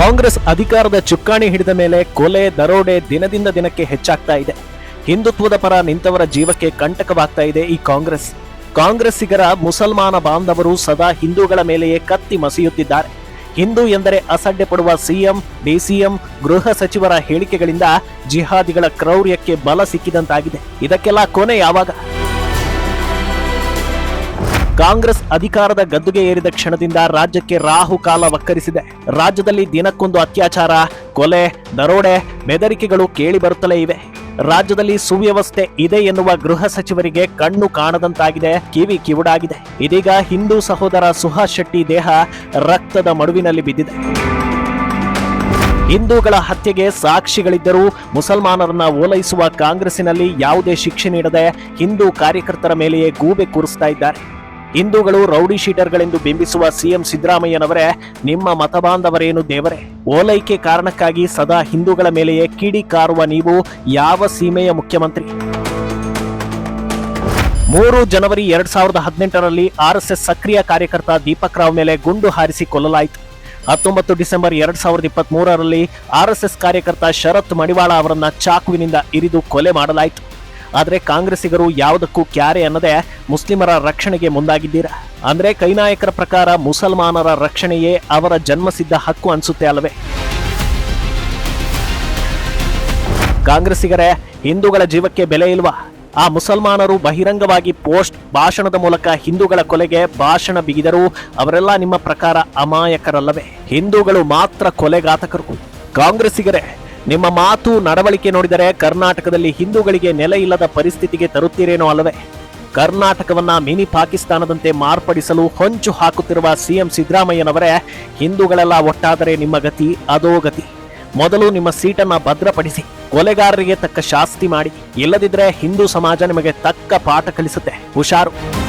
ಕಾಂಗ್ರೆಸ್ ಅಧಿಕಾರದ ಚುಕ್ಕಾಣಿ ಹಿಡಿದ ಮೇಲೆ ಕೊಲೆ ದರೋಡೆ ದಿನದಿಂದ ದಿನಕ್ಕೆ ಹೆಚ್ಚಾಗ್ತಾ ಇದೆ. ಹಿಂದುತ್ವದ ಪರ ನಿಂತವರ ಜೀವಕ್ಕೆ ಕಂಟಕವಾಗ್ತಾ ಇದೆ ಈ ಕಾಂಗ್ರೆಸ್. ಕಾಂಗ್ರೆಸ್ಸಿಗರ ಮುಸಲ್ಮಾನ ಬಾಂಧವರು ಸದಾ ಹಿಂದೂಗಳ ಮೇಲೆಯೇ ಕತ್ತಿ ಮಸಿಯುತ್ತಿದ್ದಾರೆ. ಹಿಂದೂ ಎಂದರೆ ಅಸಡ್ಡೆ ಪಡುವ ಸಿಎಂ, ಡಿಸಿಎಂ, ಗೃಹ ಸಚಿವರ ಹೇಳಿಕೆಗಳಿಂದ ಜಿಹಾದಿಗಳ ಕ್ರೌರ್ಯಕ್ಕೆ ಬಲ ಸಿಕ್ಕಿದಂತಾಗಿದೆ. ಇದಕ್ಕೆಲ್ಲ ಕೊನೆ ಯಾವಾಗ? ಕಾಂಗ್ರೆಸ್ ಅಧಿಕಾರದ ಗದ್ದುಗೆ ಏರಿದ ಕ್ಷಣದಿಂದ ರಾಜ್ಯಕ್ಕೆ ರಾಹು ಕಾಲ ವಕ್ಕರಿಸಿದೆ. ರಾಜ್ಯದಲ್ಲಿ ದಿನಕ್ಕೊಂದು ಅತ್ಯಾಚಾರ, ಕೊಲೆ, ದರೋಡೆ, ಬೆದರಿಕೆಗಳು ಕೇಳಿ ಬರುತ್ತಲೇ ಇವೆ. ರಾಜ್ಯದಲ್ಲಿ ಸುವ್ಯವಸ್ಥೆ ಇದೆ ಎನ್ನುವ ಗೃಹ ಸಚಿವರಿಗೆ ಕಣ್ಣು ಕಾಣದಂತಾಗಿದೆ, ಕಿವಿ ಕಿವುಡಾಗಿದೆ. ಇದೀಗ ಹಿಂದೂ ಸಹೋದರ ಸುಹಾಸ್ ಶೆಟ್ಟಿ ದೇಹ ರಕ್ತದ ಮಡುವಿನಲ್ಲಿ ಬಿದ್ದಿದೆ. ಹಿಂದೂಗಳ ಹತ್ಯೆಗೆ ಸಾಕ್ಷಿಗಳಿದ್ದರೂ ಮುಸಲ್ಮಾನರನ್ನ ಓಲೈಸುವ ಕಾಂಗ್ರೆಸ್ಸಿನಲ್ಲಿ ಯಾವುದೇ ಶಿಕ್ಷೆ ನೀಡದೆ ಹಿಂದೂ ಕಾರ್ಯಕರ್ತರ ಮೇಲೆಯೇ ಗೂಬೆ ಕೂರಿಸ್ತಾ ಇದ್ದಾರೆ. ಹಿಂದೂಗಳು ರೌಡಿ ಶೀಟರ್ಗಳೆಂದು ಬಿಂಬಿಸುವ ಸಿಎಂ ಸಿದ್ದರಾಮಯ್ಯನವರೇ, ನಿಮ್ಮ ಮತಬಾಂಧವರೇನು ದೇವರೇ? ಓಲೈಕೆ ಕಾರಣಕ್ಕಾಗಿ ಸದಾ ಹಿಂದೂಗಳ ಮೇಲೆಯೇ ಕಿಡಿ ಕಾರುವ ನೀವು ಯಾವ ಸೀಮೆಯ ಮುಖ್ಯಮಂತ್ರಿ? ಮೂರು ಜನವರಿ ಎರಡ್ ಸಾವಿರದ ಹದಿನೆಂಟರಲ್ಲಿ ಆರ್ಎಸ್ಎಸ್ ಸಕ್ರಿಯ ಕಾರ್ಯಕರ್ತ ದೀಪಕ್ ರಾವ್ ಮೇಲೆ ಗುಂಡು ಹಾರಿಸಿ ಕೊಲ್ಲಲಾಯಿತು. ಹತ್ತೊಂಬತ್ತು ಡಿಸೆಂಬರ್ ಎರಡ್ ಸಾವಿರದ ಇಪ್ಪತ್ತ್ ಮೂರರಲ್ಲಿ ಆರ್ಎಸ್ಎಸ್ ಕಾರ್ಯಕರ್ತ ಶರತ್ ಮಡಿವಾಳ ಅವರನ್ನ ಚಾಕುವಿನಿಂದ ಇರಿದು ಕೊಲೆ ಮಾಡಲಾಯಿತು. ಆದರೆ ಕಾಂಗ್ರೆಸ್ಸಿಗರು ಯಾವುದಕ್ಕೂ ಕ್ಯಾರೆ ಅನ್ನದೆ ಮುಸ್ಲಿಮರ ರಕ್ಷಣೆಗೆ ಮುಂದಾಗಿದ್ದೀರಾ. ಅಂದ್ರೆ ಕೈನಾಯಕರ ಪ್ರಕಾರ ಮುಸಲ್ಮಾನರ ರಕ್ಷಣೆಯೇ ಅವರ ಜನ್ಮಸಿದ್ಧ ಹಕ್ಕು ಅನ್ಸುತ್ತೆ ಅಲ್ಲವೇ ಕಾಂಗ್ರೆಸ್ಸಿಗರೇ, ಹಿಂದೂಗಳ ಜೀವಕ್ಕೆ ಬೆಲೆ ಇಲ್ವಾ? ಆ ಮುಸಲ್ಮಾನರು ಬಹಿರಂಗವಾಗಿ ಪೋಸ್ಟ್ ಭಾಷಣದ ಮೂಲಕ ಹಿಂದೂಗಳ ಕೊಲೆಗೆ ಭಾಷಣ ಬಿಗಿದರೂ ಅವರೆಲ್ಲ ನಿಮ್ಮ ಪ್ರಕಾರ ಅಮಾಯಕರಲ್ಲವೇ? ಹಿಂದೂಗಳು ಮಾತ್ರ ಕೊಲೆಘಾತಕರು. ಕಾಂಗ್ರೆಸ್ಸಿಗರೇ ನಿಮ್ಮ ಮಾತು ನಡವಳಿಕೆ ನೋಡಿದರೆ ಕರ್ನಾಟಕದಲ್ಲಿ ಹಿಂದೂಗಳಿಗೆ ನೆಲೆ ಇಲ್ಲದ ಪರಿಸ್ಥಿತಿಗೆ ತರುತ್ತೀರೇನೋ ಅಲ್ಲವೇ? ಕರ್ನಾಟಕವನ್ನ ಮಿನಿ ಪಾಕಿಸ್ತಾನದಂತೆ ಮಾರ್ಪಡಿಸಲು ಹೊಂಚು ಹಾಕುತ್ತಿರುವ ಸಿಎಂ ಸಿದ್ದರಾಮಯ್ಯನವರೇ, ಹಿಂದೂಗಳೆಲ್ಲ ಒಟ್ಟಾದರೆ ನಿಮ್ಮ ಗತಿ ಅದೋ ಗತಿ. ಮೊದಲು ನಿಮ್ಮ ಸೀಟನ್ನ ಭದ್ರಪಡಿಸಿ, ಕೊಲೆಗಾರರಿಗೆ ತಕ್ಕ ಶಾಸ್ತಿ ಮಾಡಿ, ಇಲ್ಲದಿದ್ರೆ ಹಿಂದೂ ಸಮಾಜ ನಿಮಗೆ ತಕ್ಕ ಪಾಠ ಕಲಿಸುತ್ತೆ. ಹುಷಾರು.